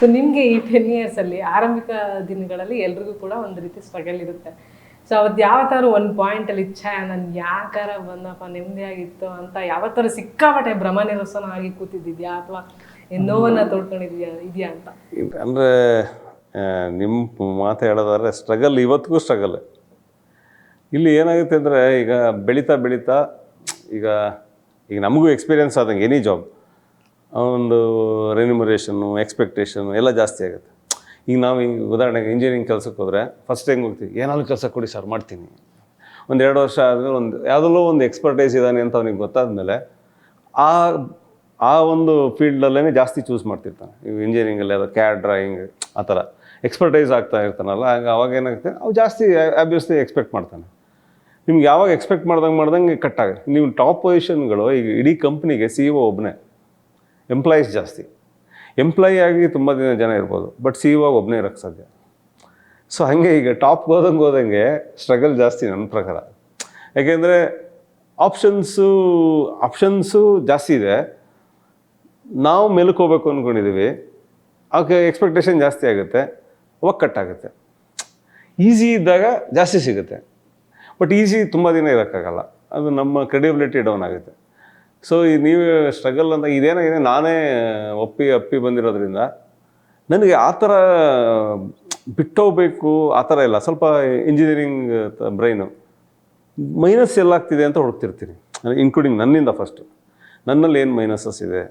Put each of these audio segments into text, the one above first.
So ನಿಮಗೆ ಈ ten ಇಯರ್ಸಲ್ಲಿ ಆರಂಭಿಕ ದಿನಗಳಲ್ಲಿ ಎಲ್ರಿಗೂ ಕೂಡ ಒಂದು ರೀತಿ ಸ್ಟ್ರಗಲ್ ಇರುತ್ತೆ. ಸೊ ಅವತ್ತು ಯಾವತ್ತಾರು ಒಂದು ಪಾಯಿಂಟಲ್ಲಿ ಇಚ್ಛೆ ನಾನು ಯಾಕಾರ ಬಂದಪ್ಪ ನೆಮ್ಮದಿಯಾಗಿತ್ತು ಅಂತ ಯಾವತ್ತಾರು ಸಿಕ್ಕಾಪಟ್ಟೆ ಭ್ರಮ ನಿರಸನ ಆಗಿ ಕೂತಿದ್ದಿದ್ಯಾ ಅಥವಾ ನೋವನ್ನ ತೊಡ್ಕೊಂಡಿದ್ಯಾ ಇದೆಯಾ ಅಂತ? ಅಂದರೆ ನಿಮ್ಮ ಮಾತು ಹೇಳೋದಾದ್ರೆ ಸ್ಟ್ರಗಲ್ ಇವತ್ತಿಗೂ ಸ್ಟ್ರಗಲ್ ಇಲ್ಲಿ ಏನಾಗುತ್ತೆ ಅಂದರೆ ಈಗ ಬೆಳೀತಾ ಬೆಳೀತಾ ಈಗ ಈಗ ನಮಗೂ ಎಕ್ಸ್ಪೀರಿಯನ್ಸ್ ಆದಂಗೆ ಎನಿ ಜಾಬ್ ಒಂದು ರೆನ್ಯುಮರೇಷನ್ನು ಎಕ್ಸ್ಪೆಕ್ಟೇಷನ್ನು ಎಲ್ಲ ಜಾಸ್ತಿ ಆಗುತ್ತೆ. ಈಗ ನಾವು ಈಗ ಉದಾಹರಣೆಗೆ ಇಂಜಿನಿಯರಿಂಗ್ ಕೆಲಸಕ್ಕೆ ಹೋದರೆ ಫಸ್ಟ್ ಟೈಮ್ ಹೋಗ್ತೀವಿ? ಏನಾದ್ರು ಕೆಲಸ ಕೊಡಿ ಸರ್ ಮಾಡ್ತೀನಿ. ಒಂದು ಎರಡು ವರ್ಷ ಆದಮೇಲೆ ಒಂದು, ಯಾವುದಲ್ಲೋ ಒಂದು ಎಕ್ಸ್ಪರ್ಟೈಸ್ ಇದ್ದಾನೆ ಅಂತ ಅವನಿಗೆ ಗೊತ್ತಾದ ಮೇಲೆ ಆ ಆ ಒಂದು ಫೀಲ್ಡಲ್ಲೇ ಜಾಸ್ತಿ ಚೂಸ್ ಮಾಡ್ತಿರ್ತಾನೆ. ಈಗ ಇಂಜಿನಿಯರಿಂಗಲ್ಲಿ ಅದು ಕ್ಯಾಡ್ ಡ್ರಾಯಿಂಗ್ ಆ ಥರ. ಎಕ್ಸ್ಪರ್ಟೈಸ್ ಆಗ್ತಾ ಇರ್ತಾನಲ್ಲ, ಆಗ ಅವಾಗ ಏನಾಗುತ್ತೆ? ಅವು ಜಾಸ್ತಿ ಆಬ್ವಿಯಸ್ಲಿ ಎಕ್ಸ್ಪೆಕ್ಟ್ ಮಾಡ್ತಾನೆ. ನಿಮ್ಗೆ ಯಾವಾಗ ಎಕ್ಸ್ಪೆಕ್ಟ್ ಮಾಡ್ದಂಗೆ ಮಾಡ್ದಂಗೆ ಆಗುತ್ತೆ. ನೀವು ಟಾಪ್ ಪೊಸಿಷನ್ಗಳು ಈಗ ಇಡೀ ಕಂಪ್ನಿಗೆ ಸಿ ಇ ಒಬ್ಬನೇ ಎಂಪ್ಲಾಯೀಸ್ ಜಾಸ್ತಿ. ಎಂಪ್ಲಾಯಿ ಆಗಿ ತುಂಬ ದಿನ ಜನ ಇರ್ಬೋದು ಬಟ್ ಸಿ ಇ ಒಬ್ಬನೇ ಇರೋಕ್ಕೆ ಸಾಧ್ಯ. ಸೊ ಹಾಗೆ ಈಗ ಟಾಪ್ಗೆ ಹೋದಂಗೆ ಹೋದಂಗೆ ಸ್ಟ್ರಗಲ್ ಜಾಸ್ತಿ ನನ್ನ ಪ್ರಕಾರ. ಯಾಕೆಂದರೆ ಆಪ್ಷನ್ಸು ಆಪ್ಷನ್ಸು ಜಾಸ್ತಿ ಇದೆ. ನಾವು ಮೆಲುಕೋಬೇಕು ಅಂದ್ಕೊಂಡಿದ್ದೀವಿ ಅವಕ್ಕೆ ಎಕ್ಸ್ಪೆಕ್ಟೇಷನ್ ಜಾಸ್ತಿ ಆಗುತ್ತೆ. ಅವಾಗ ಕಟ್ಟಾಗುತ್ತೆ ಈಸಿ ಇದ್ದಾಗ ಜಾಸ್ತಿ ಸಿಗುತ್ತೆ. ಬಟ್ ಈಸಿ ತುಂಬ ದಿನ ಇರೋಕ್ಕಾಗಲ್ಲ. ಅದು ನಮ್ಮ ಕ್ರೆಡಿಬಿಲಿಟಿ ಡೌನ್ ಆಗುತ್ತೆ. ಸೊ ಈ ನೀವು ಸ್ಟ್ರಗಲ್ ಅಂತ ಇದೇನಾಗಿದೆ ನಾನೇ ಒಪ್ಪಿ, ಅಪ್ಪಿ ಬಂದಿರೋದ್ರಿಂದ ನನಗೆ ಆ ಥರ ಬಿಟ್ಟೋಗ್ಬೇಕು ಆ ಥರ ಇಲ್ಲ. ಸ್ವಲ್ಪ ಇಂಜಿನಿಯರಿಂಗ್ ಬ್ರೈನು ಮೈನಸ್ ಎಲ್ಲಾಗ್ತಿದೆ ಅಂತ ಹುಡುಕ್ತಿರ್ತೀನಿ. ಇನ್ಕ್ಲೂಡಿಂಗ್ ನನ್ನಿಂದ ಫಸ್ಟು ನನ್ನಲ್ಲಿ ಏನು ಮೈನಸಸ್ ಇದೆ?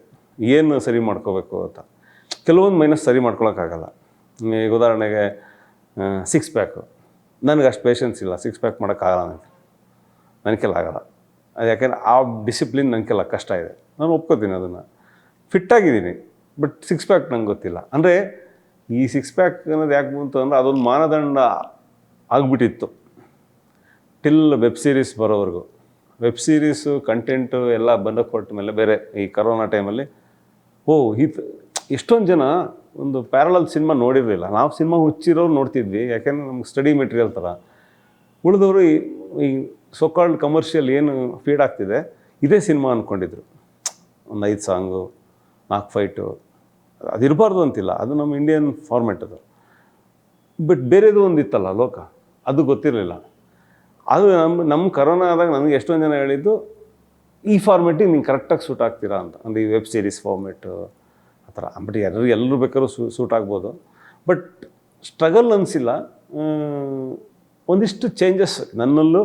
ಏನು ಸರಿ ಮಾಡ್ಕೋಬೇಕು ಅಂತ. ಕೆಲವೊಂದು ಮೈನಸ್ ಸರಿ ಮಾಡ್ಕೊಳಕ್ಕಾಗಲ್ಲ. ಈಗ ಉದಾಹರಣೆಗೆ ಸಿಕ್ಸ್ ಪ್ಯಾಕು ನನಗೆ ಅಷ್ಟು ಪೇಷನ್ಸ್ ಇಲ್ಲ. ಸಿಕ್ಸ್ ಪ್ಯಾಕ್ ಮಾಡೋಕ್ಕಾಗಲ್ಲ ನನಗೆ ನನಗೆಲ್ಲ ಆಗಲ್ಲ. ಯಾಕೆಂದ್ರೆ ಆ ಡಿಸಿಪ್ಲಿನ್ ನನ್ನ ಕೆಲ ಕಷ್ಟ ಇದೆ. ನಾನು ಒಪ್ಕೋತೀನಿ ಅದನ್ನು. ಫಿಟ್ಟಾಗಿದ್ದೀನಿ ಬಟ್ ಸಿಕ್ಸ್ ಪ್ಯಾಕ್ ನಂಗೆ ಗೊತ್ತಿಲ್ಲ. ಅಂದರೆ ಈ ಸಿಕ್ಸ್ ಪ್ಯಾಕ್ ಅನ್ನೋದು ಯಾಕೆ ಬಂತು ಅಂದರೆ ಅದೊಂದು ಮಾನದಂಡ ಆಗಿಬಿಟ್ಟಿತ್ತು. ಟಿಲ್ ವೆಬ್ ಸೀರೀಸ್ ಬರೋವರೆಗೂ. ವೆಬ್ ಸೀರೀಸು ಕಂಟೆಂಟು ಎಲ್ಲ ಬಂದ ಕೊಟ್ಟ ಮೇಲೆ ಬೇರೆ ಈ ಕರೋನಾ ಟೈಮಲ್ಲಿ ಓ ಇದು ಎಷ್ಟೊಂದು ಜನ ಒಂದು ಪ್ಯಾರಲಲ್ ಸಿನಿಮಾ ನೋಡಿರಲಿಲ್ಲ. ನಾವು ಸಿನಿಮಾ ಹುಚ್ಚಿರೋರು ನೋಡ್ತಿದ್ವಿ. ಯಾಕೆಂದರೆ ನಮ್ಗೆ ಸ್ಟಡಿ ಮೆಟೀರಿಯಲ್ ಥರ ಉಳಿದವರು ಈ ಈ ಸೋಕಾಲ್ಡ್ ಕಮರ್ಷಿಯಲ್ ಏನು ಫೀಡ್ ಆಗ್ತಿದೆ, ಇದೇ ಸಿನಿಮಾ ಅಂದ್ಕೊಂಡಿದ್ರು ಒಂದು ಐದು ಸಾಂಗು ನಾಲ್ಕು ಫೈಟು ಅದು ಇರಬಾರ್ದು ಅಂತಿಲ್ಲ. ಅದು ನಮ್ಮ ಇಂಡಿಯನ್ ಫಾರ್ಮೆಟ್ ಅದು. ಬಟ್ ಬೇರೆದು ಒಂದು ಇತ್ತಲ್ಲ ಲೋಕ, ಅದು ಗೊತ್ತಿರಲಿಲ್ಲ. ಅದು ನಮ್ಮ ನಮ್ಮ ಕರೋನಾ ಆದಾಗ ನನಗೆ ಎಷ್ಟೊಂದು ಜನ ಹೇಳಿದ್ದು, ಈ ಫಾರ್ಮೆಟಿಗೆ ನೀವು ಕರೆಕ್ಟಾಗಿ ಸೂಟ್ ಆಗ್ತೀರಾ ಅಂತ. ಅಂದರೆ ಈ ವೆಬ್ ಸೀರೀಸ್ ಫಾರ್ಮೆಟು ಆ ಥರ. ಬಟ್ ಎಲ್ಲರೂ ಎಲ್ಲರೂ ಬೇಕಾದ್ರೂ ಸೂ ಸೂಟ್ ಆಗ್ಬೋದು. ಬಟ್ ಸ್ಟ್ರಗಲ್ ಅನಿಸಿಲ್ಲ. ಒಂದಿಷ್ಟು ಚೇಂಜಸ್ ನನ್ನಲ್ಲೂ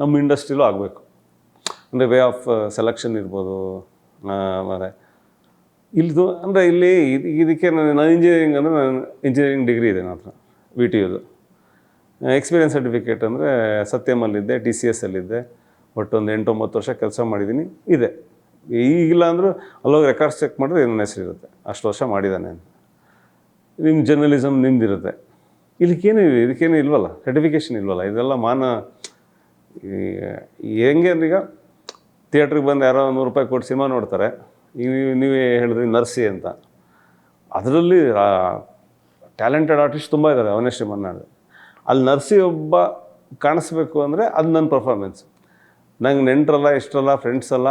ನಮ್ಮ ಇಂಡಸ್ಟ್ರಿಲೂ ಆಗಬೇಕು. ಅಂದರೆ ವೇ ಆಫ್ ಸೆಲೆಕ್ಷನ್ ಇರ್ಬೋದು ಮತ್ತು ಇಲ್ಲಿದು ಅಂದರೆ ಇಲ್ಲಿ ಇದು, ಇದಕ್ಕೆ ನಾನು ಇಂಜಿನಿಯರಿಂಗ್ ಅಂದರೆ ನಾನು ಇಂಜಿನಿಯರಿಂಗ್ ಡಿಗ್ರಿ ಇದೆ ನನ್ನ ಹತ್ರ ವಿ ಟಿ ಯುದು ಎಕ್ಸ್ಪೀರಿಯನ್ಸ್ ಸರ್ಟಿಫಿಕೇಟ್ ಅಂದರೆ ಸತ್ಯಮಲ್ಲಿದ್ದೆ ಟಿ ಸಿ ಎಸ್ ಅಲ್ಲಿದ್ದೆ ಒಟ್ಟೊಂದು ಒಂದು ಎಂಟು ಒಂಬತ್ತು ವರ್ಷ ಕೆಲಸ ಮಾಡಿದ್ದೀನಿ ಇದೆ. ಈಗಿಲ್ಲ ಅಂದರೂ ಅಲ್ಲೋಗಿ ರೆಕಾರ್ಡ್ಸ್ ಚೆಕ್ ಮಾಡಿದ್ರೆ ನನ್ನ ಹೆಸರಿರುತ್ತೆ ಅಷ್ಟು ವರ್ಷ ಮಾಡಿದ್ದಾನೆ ಅಂತ. ನಿಮ್ಮ ಜರ್ನಲಿಸಮ್ ನಿಮ್ದಿರುತ್ತೆ. ಇದಕ್ಕೇನು ಇದಕ್ಕೇನು ಇಲ್ವಲ್ಲ ಸರ್ಟಿಫಿಕೇಷನ್ ಇಲ್ವಲ್ಲ, ಇದೆಲ್ಲ ಮಾನ ಹೆಂಗೆ ಅಂದ್ರೆ ಈಗ ಥಿಯೇಟ್ರಿಗೆ ಬಂದು ಯಾರೋ ನೂರು ರೂಪಾಯಿ ಕೊಟ್ಟು ಸಿನಿಮಾ ನೋಡ್ತಾರೆ. ನೀವು ನೀವೇ ಹೇಳಿದ್ರಿ ನರ್ಸಿ ಅಂತ. ಅದರಲ್ಲಿ ಟ್ಯಾಲೆಂಟೆಡ್ ಆರ್ಟಿಸ್ಟ್ ತುಂಬ ಇದ್ದಾರೆ ಅವನೇಶ್ ಮನ್ನಾಡ್ ಅಲ್ಲಿ ನರ್ಸಿ ಒಬ್ಬ ಕಾಣಿಸ್ಬೇಕು ಅಂದರೆ ಅದು ನನ್ನ ಪರ್ಫಾರ್ಮೆನ್ಸ್ ನಂಗೆ ನೆಂಟರಲ್ಲ, ಇಷ್ಟರಲ್ಲ ಫ್ರೆಂಡ್ಸ್ ಅಲ್ಲ,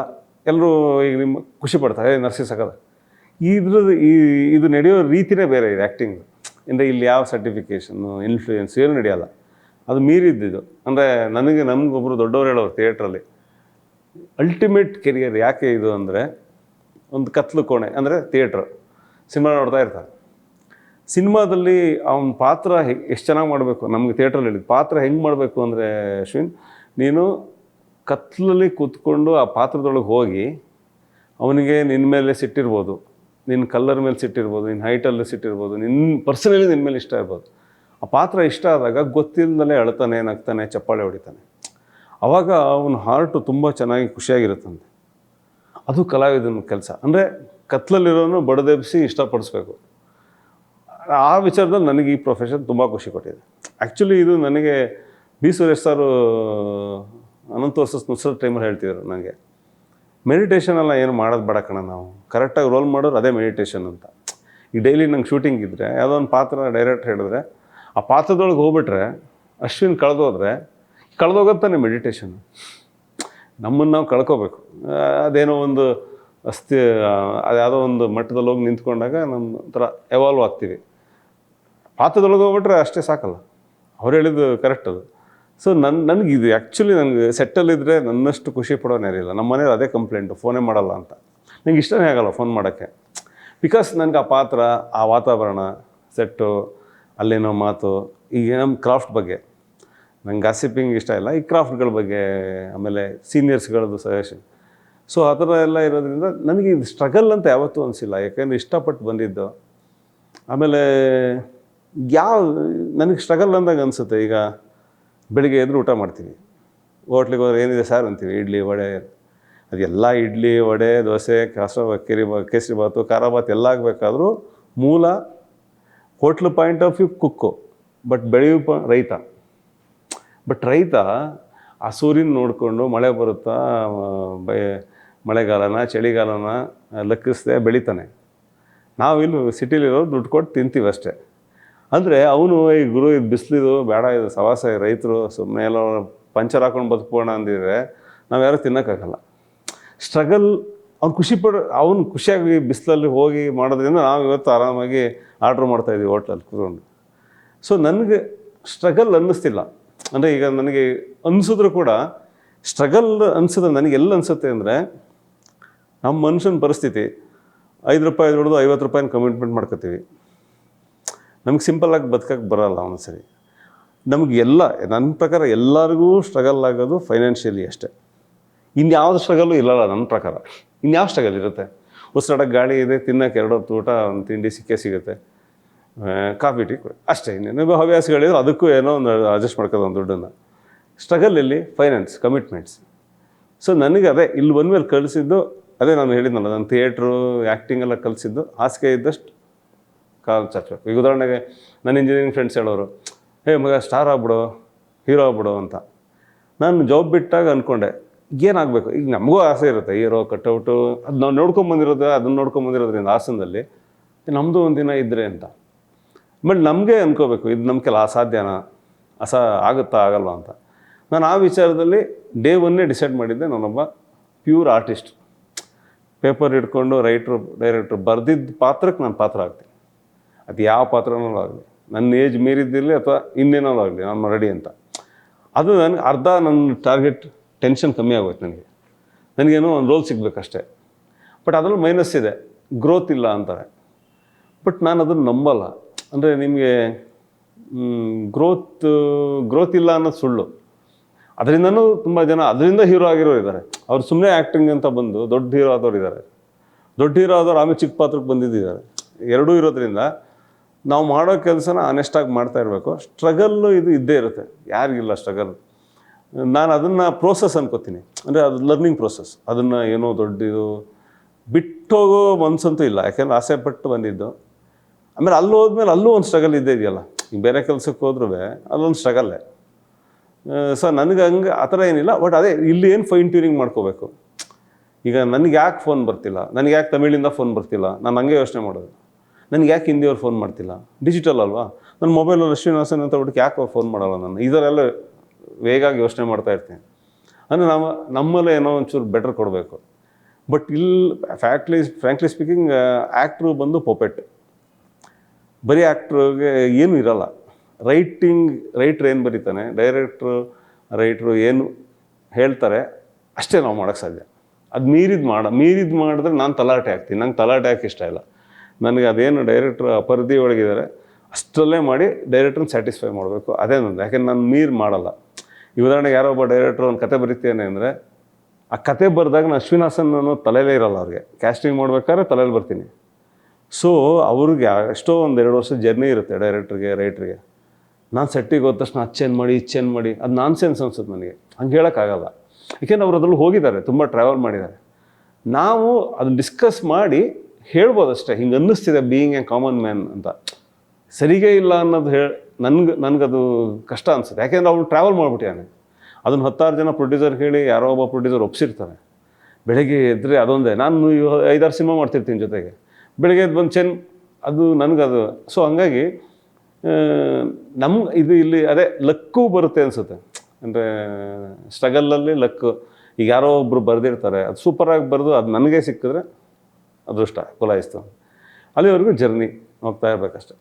ಎಲ್ಲರೂ ಈಗ ನಿಮ್ಮ ಖುಷಿ ಪಡ್ತಾರೆ, ಏ, ನರ್ಸಿ ಸಕದ ಇದ್ರದ್ದು ಈ, ಇದು ನಡೆಯೋ ರೀತಿನೇ ಬೇರೆ ಇದೆ ಆ್ಯಕ್ಟಿಂಗ್ ಅಂದರೆ ಇಲ್ಲಿ ಯಾವ ಸರ್ಟಿಫಿಕೇಷನ್ನು ಇನ್ಫ್ಲೂಯೆನ್ಸ್ ಏನು ನಡೆಯಲ್ಲ. ಅದು ಮೀರಿದ್ದಿದ್ದು. ಅಂದರೆ ನನಗೆ ನಮಗೊಬ್ಬರು ದೊಡ್ಡವ್ರು ಹೇಳೋರು ಥಿಯೇಟ್ರಲ್ಲಿ. ಅಲ್ಟಿಮೇಟ್ ಕೆರಿಯರ್ ಯಾಕೆ ಇದು ಅಂದರೆ ಒಂದು ಕತ್ಲು ಕೋಣೆ ಅಂದರೆ ಥಿಯೇಟ್ರ್. ಸಿನಿಮಾ ನೋಡ್ತಾ ಇರ್ತಾರೆ. ಸಿನಿಮಾದಲ್ಲಿ ಅವನ ಪಾತ್ರ ಎಷ್ಟು ಚೆನ್ನಾಗಿ ಮಾಡಬೇಕು? ನಮಗೆ ಥಿಯೇಟ್ರಲ್ಲಿ ಹೇಳಿದ್ದು ಪಾತ್ರ ಹೆಂಗೆ ಮಾಡಬೇಕು ಅಂದರೆ ಅಶ್ವಿನ್, ನೀನು ಕತ್ಲಲ್ಲಿ ಕೂತ್ಕೊಂಡು ಆ ಪಾತ್ರದೊಳಗೆ ಹೋಗಿ ಅವನಿಗೆ ನಿನ್ನ ಮೇಲೆ ಸಿಟ್ಟಿರ್ಬೋದು. ನಿನ್ನ ಕಲ್ಲರ್ ಮೇಲೆ ಸಿಟ್ಟಿರ್ಬೋದು ನಿನ್ನ ಹೈಟಲ್ಲಿ ಸಿಟ್ಟಿರ್ಬೋದು ನಿನ್ನ ಪರ್ಸನಲಿ ನಿನ್ನ ಮೇಲೆ ಇಷ್ಟ ಇರ್ಬೋದು. ಆ ಪಾತ್ರ ಇಷ್ಟ ಆದಾಗ ಗೊತ್ತಿಲ್ಲದಲೇ ಅಳ್ತಾನೆ, ನಗ್ತಾನೆ, ಚಪ್ಪಾಳೆ ಹೊಡಿತಾನೆ. ಆವಾಗ ಅವನ ಹಾರ್ಟು ತುಂಬ ಚೆನ್ನಾಗಿ ಖುಷಿಯಾಗಿರುತ್ತಂತೆ. ಅದು ಕಲಾವಿದನ ಕೆಲಸ. ಅಂದರೆ ಕತ್ಲಲ್ಲಿರೋನು ಬಡದೆಬ್ಸಿ ಇಷ್ಟಪಡಿಸ್ಬೇಕು. ಆ ವಿಚಾರದಲ್ಲಿ ನನಗೆ ಈ ಪ್ರೊಫೆಷನ್ ತುಂಬ ಖುಷಿ ಕೊಟ್ಟಿದೆ. ಆ್ಯಕ್ಚುಲಿ ಇದು ನನಗೆ ಬಿ ಸುರೇಶ್ ಸಾರು, ಅನಂತ ವರ್ಸಸ್ ನುಸರ್ ಟೈಮಲ್ಲಿ ಹೇಳ್ತಿದ್ರು ನನಗೆ. ಮೆಡಿಟೇಷನ್ ಎಲ್ಲ ಏನು ಮಾಡೋದು ಬೇಡ ಕಣ ನಾವು. ಕರೆಕ್ಟಾಗಿ ರೋಲ್ ಮಾಡೋರು ಅದೇ ಮೆಡಿಟೇಷನ್ ಅಂತ. ಈ ಡೈಲಿ ನಂಗೆ ಶೂಟಿಂಗ್ ಇದ್ದರೆ ಯಾವುದೋ ಒಂದು ಪಾತ್ರ ಡೈರೆಕ್ಟ್ ಹೇಳಿದ್ರೆ ಆ ಪಾತ್ರದೊಳಗೆ ಹೋಗ್ಬಿಟ್ರೆ ಅಶ್ವಿನ್ ಕಳೆದೋದ್ರೆ ಕಳೆದೋಗತ್ತಾನೆ ತಾನೆ ಮೆಡಿಟೇಷನ್ ನಮ್ಮನ್ನು ನಾವು ಕಳ್ಕೋಬೇಕು. ಅದೇನೋ ಒಂದು ಅಸ್ಥಿ ಅದ್ಯಾವುದೋ ಒಂದು ಮಟ್ಟದಲ್ಲಿ ಹೋಗಿ ನಿಂತ್ಕೊಂಡಾಗ ನಮ್ಮ ಒಂಥರ ಎವಾಲ್ವ್ ಆಗ್ತೀವಿ. ಪಾತ್ರದೊಳಗೆ ಹೋಗ್ಬಿಟ್ರೆ ಅಷ್ಟೇ ಸಾಕಲ್ಲ. ಅವ್ರು ಹೇಳಿದ್ದು ಕರೆಕ್ಟ್ ಅದು. ಸೊ ನನ್ನ ನನಗೆ ಇದು ಆ್ಯಕ್ಚುಲಿ ನನಗೆ ಸೆಟ್ಟಲ್ಲಿದ್ದರೆ ನನ್ನಷ್ಟು ಖುಷಿ ಪಡೋನೇ ಇರಲಿಲ್ಲ ನಮ್ಮ ಮನೇಲಿ ಅದೇ ಕಂಪ್ಲೇಂಟು ಫೋನೇ ಮಾಡಲ್ಲ ಅಂತ. ನಂಗೆ ಇಷ್ಟನೇ ಆಗಲ್ಲ ಫೋನ್ ಮಾಡೋಕ್ಕೆ. ಬಿಕಾಸ್ ನನಗೆ ಆ ಪಾತ್ರ, ಆ ವಾತಾವರಣ ಸೆಟ್ಟು ಅಲ್ಲಿನೋ ಮಾತು. ಈಗ ನಮ್ಮ ಕ್ರಾಫ್ಟ್ ಬಗ್ಗೆ. ನಂಗೆ ಗಾಸಿಪಿಂಗ್ ಇಷ್ಟ ಇಲ್ಲ. ಈ ಕ್ರಾಫ್ಟ್ಗಳ ಬಗ್ಗೆ, ಆಮೇಲೆ ಸೀನಿಯರ್ಸ್ಗಳದ್ದು ಸಜೆಷನ್ ಸೊ ಆ ಥರ ಎಲ್ಲ ಇರೋದ್ರಿಂದ ನನಗೆ ಇದು ಸ್ಟ್ರಗಲ್ ಅಂತ ಯಾವತ್ತೂ ಅನಿಸಿಲ್ಲ. ಯಾಕೆಂದರೆ ಇಷ್ಟಪಟ್ಟು ಬಂದಿದ್ದು. ಆಮೇಲೆ ಯಾವ, ನನಗೆ ಸ್ಟ್ರಗಲ್ ಅಂದಾಗ ಅನಿಸುತ್ತೆ. ಈಗ ಬೆಳಿಗ್ಗೆ ಎದ್ರು ಊಟ ಮಾಡ್ತೀವಿ. ಹೋಟ್ಲಿಗೆ ಹೋದ್ರೆ ಏನಿದೆ ಸರ್ ಅಂತೀವಿ. ಇಡ್ಲಿ, ವಡೆ ಅದೆಲ್ಲ ಇಡ್ಲಿ, ವಡೆ, ದೋಸೆ, ಕಾಸ ಭಾತು ಖಾರ ಬಾತ್ ಎಲ್ಲ ಆಗಬೇಕಾದ್ರೂ ಮೂಲ hotel point of view cook, but ಬೆಳೆಯೋ ಪ, ರೈತ. ಬಟ್ ರೈತ ಆ ಸೂರ್ಯನ ನೋಡಿಕೊಂಡು ಮಳೆ ಬರುತ್ತಾ, ಬೈ, ಮಳೆಗಾಲನ, ಚಳಿಗಾಲನ ಲೆಕ್ಕಿಸದೆ ಬೆಳಿತಾನೆ. ನಾವಿಲ್ಲಿ ಸಿಟಿಲಿರೋರು ದುಡ್ಡು ಕೊಟ್ಟು ತಿಂತೀವಿ ಅಷ್ಟೇ. ಅಂದರೆ ಅವನು ಈ ಗುರು, ಇದು ಬಿಸಿಲಿದು ಬೇಡ ಇದು ಸವಾಸ ರೈತರು ಸುಮ್ಮನೆ ಎಲ್ಲ ಪಂಚರ್ ಹಾಕೊಂಡು ಬದುಕೋಣ ಅಂದಿದ್ರೆ ನಾವು ಯಾರೂ ತಿನ್ನೋಕ್ಕಾಗಲ್ಲ. ಸ್ಟ್ರಗಲ್ ಅವ್ನು ಖುಷಿ ಪಡೋ ಅವ್ನು ಖುಷಿಯಾಗಿ ಬಿಸಿಲಲ್ಲಿ ಹೋಗಿ ಮಾಡೋದ್ರಿಂದ ನಾವು ಇವತ್ತು ಆರಾಮಾಗಿ ಆರ್ಡ್ರ್ ಮಾಡ್ತಾಯಿದ್ದೀವಿ ಹೋಟ್ಲಲ್ಲಿ ಕೂತ್ಕೊಂಡು. ಸೊ ನನಗೆ ಸ್ಟ್ರಗಲ್ ಅನ್ನಿಸ್ತಿಲ್ಲ. ಅಂದರೆ ಈಗ ನನಗೆ ಅನಿಸಿದ್ರು ಕೂಡ ಸ್ಟ್ರಗಲ್ ಅನಿಸಿದ್ರೆ ನನಗೆ ಎಲ್ಲಿ ಅನಿಸುತ್ತೆ ಅಂದರೆ ನಮ್ಮ ಮನುಷ್ಯನ ಪರಿಸ್ಥಿತಿ, ಐದು ರೂಪಾಯಿ ದುಡ್ದು ಐವತ್ತು ರೂಪಾಯಿನ ಕಮಿಟ್ಮೆಂಟ್ ಮಾಡ್ಕೋತೀವಿ. ನಮಗೆ ಸಿಂಪಲ್ಲಾಗಿ ಬದುಕಕ್ಕೆ ಬರಲ್ಲ ಒಂದ್ಸರಿ. ನಮಗೆ ಎಲ್ಲ ನನ್ನ ಪ್ರಕಾರ ಎಲ್ಲರಿಗೂ ಸ್ಟ್ರಗಲ್ ಆಗೋದು ಫೈನಾನ್ಷಿಯಲಿ ಅಷ್ಟೇ. ಇನ್ಯಾವುದು ಸ್ಟ್ರಗಲ್ಲು ಇಲ್ಲಲ್ಲ ನನ್ನ ಪ್ರಕಾರ. ಇನ್ಯಾವ ಸ್ಟ್ರಗಲ್ ಇರುತ್ತೆ? ಉಸಿರಾಡಕ್ಕೆ ಗಾಳಿ ಇದೆ ತಿನ್ನೋಕೆ ಎರಡು ಹೊತ್ತು ಊಟ, ಒಂದು ತಿಂಡಿ, ಸಿಕ್ಕೇ ಸಿಗುತ್ತೆ. ಕಾಫಿ, ಟೀ ಅಷ್ಟೇ, ಇನ್ನೇನು ಹವ್ಯಾಸಗಳಿದ್ರು ಅದಕ್ಕೂ ಏನೋ ಒಂದು ಅಡ್ಜಸ್ಟ್ ಮಾಡ್ಕೋದು ಒಂದು ದುಡ್ಡನ್ನು. ಸ್ಟ್ರಗಲ್ ಇಲ್ಲಿ ಫೈನಾನ್ಸ್ ಕಮಿಟ್ಮೆಂಟ್ಸ್ ಸೊ ನನಗೆ ಅದೇ, ಇಲ್ಲಿ ಬಂದಮೇಲೆ ಕಲಿಸಿದ್ದು, ಅದೇ ನಾನು ಹೇಳಿದ್ನಲ್ಲ, ನಾನು ಥಿಯೇಟ್ರು ಆ್ಯಕ್ಟಿಂಗ್ ಎಲ್ಲ ಕಲಿಸಿದ್ದು, ಹಾಸಿಗೆ ಇದ್ದಷ್ಟು ಕಾಲು ಚಾಚಬೇಕು. ಈಗ ಉದಾಹರಣೆಗೆ, ನನ್ನ ಇಂಜಿನಿಯರಿಂಗ್ ಫ್ರೆಂಡ್ಸ್ ಹೇಳೋರು, ಹೇ ಮಗ ಸ್ಟಾರ್ ಆಗ್ಬಿಡು ಹೀರೋ ಆಗ್ಬಿಡು ಅಂತ. ನಾನು ಜಾಬ್ ಬಿಟ್ಟಾಗ ಅಂದ್ಕೊಂಡೆ ಏನಾಗಬೇಕು? ಈಗ ನಮಗೂ ಆಸೆ ಇರುತ್ತೆ ಹೀರೋ ಕಟ್ಔಟು ಅದು ನಾವು ನೋಡ್ಕೊಂಬಂದಿರೋದು ಅದನ್ನ ನೋಡ್ಕೊಂಬಂದಿರೋದ್ರಿಂದ ಆಸನದಲ್ಲಿ ನಮ್ಮದು ಒಂದಿನ ಇದ್ದರೆ ಅಂತ. ಬಟ್ ನಮಗೆ ಅನ್ಕೋಬೇಕು, ಇದು ನಮ್ಮ ಕೆಲ ಅಸಾಧ್ಯನಾ, ಅಸ ಆಗುತ್ತಾ, ಆಗಲ್ವಾ ಅಂತ. ನಾನು ಆ ವಿಚಾರದಲ್ಲಿ ಡೇ ಒನ್ನೇ ಡಿಸೈಡ್ ಮಾಡಿದ್ದೆ, ನಾನೊಬ್ಬ ಪ್ಯೂರ್ ಆರ್ಟಿಸ್ಟ್. ಪೇಪರ್ ಹಿಡ್ಕೊಂಡು ರೈಟ್ರು, ಡೈರೆಕ್ಟ್ರು ಬರೆದಿದ್ದ ಪಾತ್ರಕ್ಕೆ ನಾನು ಪಾತ್ರ ಆಗ್ತೀನಿ. ಅದು ಯಾವ ಪಾತ್ರನೂ ಆಗಲಿ ನನ್ನ ಏಜ್ ಮೀರಿದ್ದಿರಲಿ ಅಥವಾ ಇನ್ನೇನೋ ಆಗಲಿ, ನಾನು ರೆಡಿ ಅಂತ. ಅದು ನನಗೆ ಅರ್ಧ ನನ್ನ ಟಾರ್ಗೆಟ್ ಟೆನ್ಷನ್ ಕಮ್ಮಿ ಆಗೋಯ್ತು ನನಗೆ. ನನಗೇನೋ ಒಂದು ರೋಲ್ ಸಿಗಬೇಕಷ್ಟೇ. ಬಟ್ ಅದರಲ್ಲಿ ಮೈನಸ್ ಇದೆ. ಗ್ರೋತ್ ಇಲ್ಲ ಅಂತಾರೆ. ಬಟ್ ನಾನು ಅದನ್ನು ನಂಬಲ್ಲ. ಅಂದರೆ ನಿಮಗೆ ಗ್ರೋತ್ ಗ್ರೋತ್ ಇಲ್ಲ ಅನ್ನೋದು ಸುಳ್ಳು. ಅದರಿಂದನೂ ತುಂಬ ಜನ, ಅದರಿಂದ ಹೀರೋ ಆಗಿರೋರು ಇದ್ದಾರೆ. ಅವ್ರು ಸುಮ್ಮನೆ ಆ್ಯಕ್ಟಿಂಗ್ ಅಂತ ಬಂದು ದೊಡ್ಡ ಹೀರೋ ಆದವ್ರು ಇದ್ದಾರೆ. ದೊಡ್ಡ ಹೀರೋ ಆದವ್ರು ಆಮೇಲೆ ಚಿಕ್ಕ ಪಾತ್ರಕ್ಕೆ ಬಂದಿದ್ದಾರೆ. ಎರಡೂ ಇರೋದ್ರಿಂದ ನಾವು ಮಾಡೋ ಕೆಲಸನ ಆನೆಸ್ಟಾಗಿ ಮಾಡ್ತಾ ಇರಬೇಕು. ಸ್ಟ್ರಗಲ್ಲು ಇದು ಇದ್ದೇ ಇರುತ್ತೆ. ಯಾರಿಗಿಲ್ಲ ಸ್ಟ್ರಗಲ್ ನಾನು ಅದನ್ನು ಪ್ರೋಸೆಸ್ ಅನ್ಕೋತೀನಿ. ಅಂದರೆ ಅದು ಲರ್ನಿಂಗ್ ಪ್ರೋಸೆಸ್ ಅದನ್ನು ಏನೋ ದೊಡ್ಡದು ಬಿಟ್ಟೋಗೋ ಮನ್ಸಂತೂ ಇಲ್ಲ. ಯಾಕೆಂದ್ರೆ ಆಸೆ ಪಟ್ಟು ಬಂದಿದ್ದು. ಆಮೇಲೆ ಅಲ್ಲಿ ಹೋದ್ಮೇಲೆ ಅಲ್ಲೂ ಒಂದು ಸ್ಟ್ರಗಲ್ ಇದ್ದೇ ಇದೆಯಲ್ಲ. ಈಗ ಬೇರೆ ಕೆಲಸಕ್ಕೆ ಹೋದ್ರೂ ಅಲ್ಲೊಂದು ಸ್ಟ್ರಗಲ್ಲೇ ಸೊ ನನಗೆ ಹಂಗೆ ಆ ಥರ ಏನಿಲ್ಲ. ಬಟ್ ಅದೇ, ಇಲ್ಲಿ ಏನು ಫೈನ್ ಟ್ಯೂನಿಂಗ್ ಮಾಡ್ಕೋಬೇಕು? ಈಗ ನನಗೆ ಯಾಕೆ ಫೋನ್ ಬರ್ತಿಲ್ಲ? ನನಗೆ ಯಾಕೆ ತಮಿಳಿಂದ ಫೋನ್ ಬರ್ತಿಲ್ಲ? ನಾನು ಹಂಗೆ ಯೋಚನೆ ಮಾಡೋದು. ನನಗೆ ಯಾಕೆ ಹಿಂದಿಯವ್ರು ಫೋನ್ ಮಾಡ್ತಿಲ್ಲ? ಡಿಜಿಟಲ್ ಅಲ್ವಾ? ನನ್ನ ಮೊಬೈಲಲ್ಲಿ ಅಶ್ವಿನಾಸನ್ ಅಂತ ಬಿಟ್ಟು ಯಾಕೆ ಫೋನ್ ಮಾಡಲ್ಲ ನಾನು? ಇದರೆಲ್ಲ ವೇಗಾಗಿ ಯೋಚನೆ ಮಾಡ್ತಾ ಇರ್ತೀನಿ. ಅಂದರೆ ನಮ್ಮ, ನಮ್ಮಲ್ಲೇ ಏನೋ ಒಂಚೂರು ಬೆಟರ್ ಕೊಡಬೇಕು. ಬಟ್ ಇಲ್ಲಿ ಫ್ಯಾಕ್ಟ್ಲಿ ಫ್ರ್ಯಾಂಕ್ಲಿ ಸ್ಪೀಕಿಂಗ್ ಆ್ಯಕ್ಟ್ರು ಬಂದು ಪೊಪೆಟ್ ಬರೀ ಆ್ಯಕ್ಟ್ರಿಗೆ ಏನೂ ಇರಲ್ಲ. ರೈಟಿಂಗ್ ರೈಟ್ರ್ ಏನು ಬರೀತಾನೆ? ಡೈರೆಕ್ಟ್ರು ರೈಟ್ರು ಏನು ಹೇಳ್ತಾರೆ, ಅಷ್ಟೇ ನಾವು ಮಾಡೋಕ್ಕೆ ಸಾಧ್ಯ. ಅದು ಮೀರಿದ್ ಮಾಡ, ಮೀರಿದ್ ಮಾಡಿದ್ರೆ ನಾನು ತಲಾಟೆ ಆಗ್ತೀನಿ ನಂಗೆ ತಲಾಟೆ ಹಾಕಿ ಇಷ್ಟ ಇಲ್ಲ. ನನಗೆ ಅದೇನು ಡೈರೆಕ್ಟ್ರ್ ಅಪರಿಧಿ ಒಳಗಿದ್ದಾರೆ, ಅಷ್ಟರಲ್ಲೇ ಮಾಡಿ ಡೈರೆಕ್ಟ್ರನ್ನ ಸ್ಯಾಟಿಸ್ಫೈ ಮಾಡಬೇಕು. ಅದೇ ನಂದು. ಯಾಕೆಂದ್ರೆ ನಾನು ಮೀರ್ ಮಾಡಲ್ಲ. ಈ ಉದಾಹರಣೆಗೆ ಯಾರೋ ಒಬ್ಬ ಡೈರೆಕ್ಟ್ರು ಒಂದು ಕತೆ ಬರೀತೇನೆ ಅಂದರೆ, ಆ ಕತೆ ಬರೆದಾಗ ನಾನು ಅಶ್ವಿನಾಸನ್ ಅನ್ನೋ ತಲೆಯಲ್ಲೇ ಇರಲ್ಲ ಅವ್ರಿಗೆ. ಕ್ಯಾಸ್ಟಿಂಗ್ ಮಾಡ್ಬೇಕಾದ್ರೆ ತಲೆಯಲ್ಲಿ ಬರ್ತೀನಿ. ಸೊ ಅವ್ರಿಗೆ ಎಷ್ಟೋ ಒಂದು ಎರಡು ವರ್ಷ ಜರ್ನಿ ಇರುತ್ತೆ ಡೈರೆಕ್ಟ್ರಿಗೆ ರೈಟ್ರಿಗೆ ನಾನು ಸೆಟ್ಟಿಗೆ ಹೋದ ತಕ್ಷಣ ಚೇಂಜ್ ಮಾಡಿ ಚೇಂಜ್ ಮಾಡಿ, ಅದು ನಾನ್ ಸೆನ್ಸ್ ಅನ್ಸುತ್ತೆ ನನಗೆ. ಹಂಗೆ ಹೇಳೋಕ್ಕಾಗಲ್ಲ. ಯಾಕೆಂದ್ರೆ ಅವ್ರು ಅದ್ರಲ್ಲಿ ಹೋಗಿದ್ದಾರೆ, ತುಂಬ ಟ್ರಾವೆಲ್ ಮಾಡಿದ್ದಾರೆ. ನಾವು ಅದನ್ನ ಡಿಸ್ಕಸ್ ಮಾಡಿ ಹೇಳ್ಬೋದು ಅಷ್ಟೇ ಹಿಂಗೆ ಅನ್ನಿಸ್ತಿದೆ ಬೀಯಿಂಗ್ ಎ ಕಾಮನ್ ಮ್ಯಾನ್ ಅಂತ. ಸರಿಗೆ ಇಲ್ಲ ಅನ್ನೋದು ಹೇಳಿ ನನ್ಗೆ, ನನಗದು ಕಷ್ಟ ಅನ್ಸುತ್ತೆ. ಯಾಕೆಂದ್ರೆ ಅವ್ನು ಟ್ರಾವೆಲ್ ಮಾಡಿಬಿಟ್ಟಿದ್ದಾನೆ ಅದನ್ನು ಹತ್ತಾರು ಜನ ಪ್ರೊಡ್ಯೂಸರ್ ಹೇಳಿ ಯಾರೋ ಒಬ್ಬ ಪ್ರೊಡ್ಯೂಸರ್ ಒಪ್ಸಿರ್ತಾರೆ. ಬೆಳಗ್ಗೆ ಎದ್ದರೆ ಅದೊಂದೇ. ನಾನು ಐದಾರು ಸಿನಿಮಾ ಮಾಡ್ತಿರ್ತೀನಿ ಜೊತೆಗೆ. ಬೆಳಗ್ಗೆ ಎದ್ದು ಬಂದು ಚೆನ್, ಅದು ನನಗದು. ಸೊ ಹಂಗಾಗಿ ನಮ್ಮ ಇದು ಇಲ್ಲಿ ಅದೇ ಲಕ್ಕು ಬರುತ್ತೆ ಅನಿಸುತ್ತೆ. ಅಂದರೆ ಸ್ಟ್ರಗಲಲ್ಲಿ ಲಕ್ಕು. ಈಗ ಯಾರೋ ಒಬ್ಬರು ಬರೆದಿರ್ತಾರೆ, ಅದು ಸೂಪರಾಗಿ ಬರೆದು ಅದು ನನಗೆ ಸಿಕ್ಕಿದ್ರೆ ಅದೃಷ್ಟ ಕುಲಾಯಿಸ್ತು ಅಲ್ಲಿವರೆಗೂ ಜರ್ನಿ ಹೋಗ್ತಾ ಇರ್ಬೇಕಷ್ಟೆ.